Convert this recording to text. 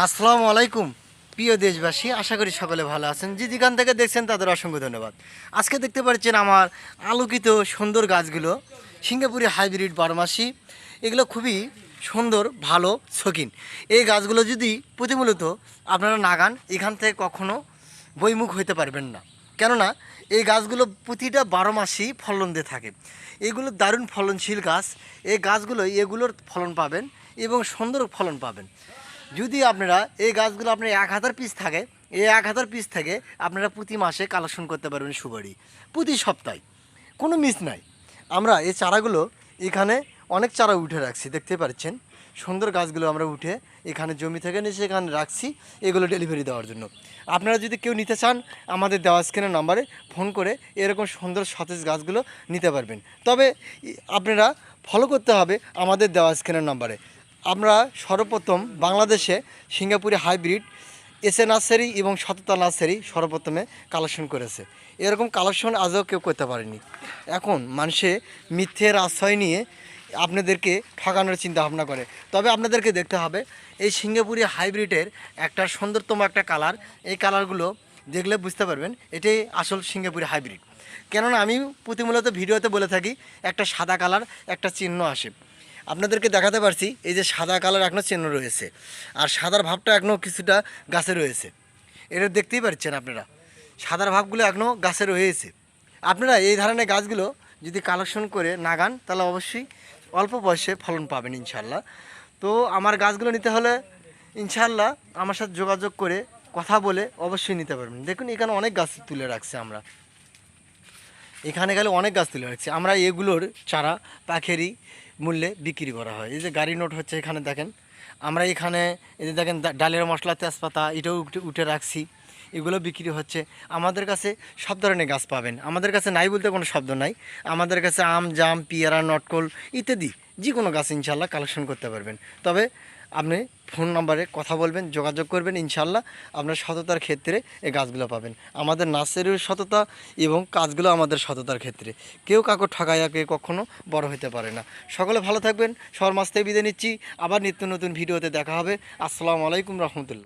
আসসালামু আলাইকুম, প্রিয় দেশবাসী, আশা করি সকলে ভালো আছেন। যে যেখান থেকে দেখছেন তাদের অসংখ্য ধন্যবাদ। আজকে দেখতে পাচ্ছেন আমার আলোকিত সুন্দর গাছগুলো, সিঙ্গাপুরি হাইব্রিড বারমাসি। এগুলো খুবই সুন্দর, ভালো, শৌখিন। এই গাছগুলো যদি প্রতিমূলত আপনারা নাগান এখান থেকে কখনো বইমুখ হইতে পারবেন না। কেননা, এই গাছগুলো প্রতিটা বারো মাসই ফলন দিয়ে থাকে। এগুলো দারুণ ফলনশীল গাছ। এই গাছগুলো এগুলোর ফলন পাবেন এবং সুন্দর ফলন পাবেন। যদি আপনারা এই গাছগুলো আপনার এক হাজার পিস থাকে, এই এক হাজার পিস থেকে আপনারা প্রতি মাসে কালেকশন করতে পারবেন সুবাড়ি প্রতি সপ্তাহে। কোনো মিস নাই। আমরা এই চারাগুলো এখানে অনেক চারা উঠে রাখছি, দেখতে পাচ্ছেন? সুন্দর গাছগুলো আমরা উঠে এখানে জমি থেকে নিচে এখানে রাখছি, এগুলো ডেলিভারি দেওয়ার জন্য। আপনারা যদি কেউ নিতে চান, আমাদের দেওয়া স্ক্রিনের নাম্বারে ফোন করে এরকম সুন্দর সতেজ গাছগুলো নিতে পারবেন। তবে আপনারা ফলো করতে হবে আমাদের দেওয়া স্ক্রিনের নাম্বারে আমরা সর্বপ্রথম বাংলাদেশে সিঙ্গাপুরি হাইব্রিড এসএ নার্সারি এবং সততা নার্সারি সর্বপ্রথমে কালেকশন করেছে। এরকম কালেকশন আজও কেউ করতে পারেনি। এখন মানুষে মিথ্যের আশ্রয় নিয়ে আপনাদেরকে ঠকানোর চিন্তা ভাবনা করে। তবে আপনাদেরকে দেখতে হবে, এই সিঙ্গাপুরি হাইব্রিডের একটা সুন্দরতম একটা কালার। এই কালারগুলো দেখলে বুঝতে পারবেন, এটাই আসল সিঙ্গাপুরি হাইব্রিড। কেননা আমি প্রতিমূলত ভিডিওতে বলে থাকি, একটা সাদা কালার, একটা চিহ্ন আসে। আপনাদেরকে দেখাতে পারছি, এই যে সাদা কালার এখনও চিহ্ন রয়েছে, আর সাদার ভাবটা এখনও কিছুটা গাছে রয়েছে। এটা দেখতেই পাচ্ছেন আপনারা, সাদার ভাবগুলো এখনও গাছে রয়েছে। আপনারা এই ধরনের গাছগুলো যদি কালেকশন করে নাগান তাহলে অবশ্যই অল্প বয়সে ফলন পাবেন ইনশাল্লাহ তো আমার গাছগুলো নিতে হলে ইনশাল্লাহ আমার সাথে যোগাযোগ করে কথা বলে অবশ্যই নিতে পারবেন। দেখুন, এখানে অনেক গাছ তুলে রাখছে আমরা। এখানে গেলে অনেক গাছ তুলে রাখছি। আমরা এগুলোর চারা, পাখেরই মূল্যে বিক্রি করা হয়। এই যে গাড়ি নোট হচ্ছে এখানে দেখেন। আমরা এখানে এই যে দেখেন ডালের মশলা, তেজপাতা, এটাও উঠে উঠে রাখছি। এগুলো বিক্রি হচ্ছে। আমাদের কাছে সব ধরনের গাছ পাবেন। আমাদের কাছে নাই বলতে কোনো শব্দ নাই। আমাদের কাছে আম, জাম, পিয়ারা, নটকল ইত্যাদি যে কোনো গাছ ইনশাল্লাহ কালেকশন করতে পারবেন। তবে আপনি ফোন নাম্বারে কথা বলবেন, যোগাযোগ করবেন ইনশাল্লাহ আপনার সততার ক্ষেত্রে এই গাছগুলো পাবেন। আমাদের নার্সারির সততা এবং কাজগুলো আমাদের সততার ক্ষেত্রে। কেউ কাকো ঠকাইয়া কেউ কখনও বড় হতে পারে না। সকলে ভালো থাকবেন সবার মাস থেকে বিদায় নিচ্ছি। আবার নিত্য নতুন ভিডিওতে দেখা হবে। আসসালামু আলাইকুম রহমতুল্লাহ।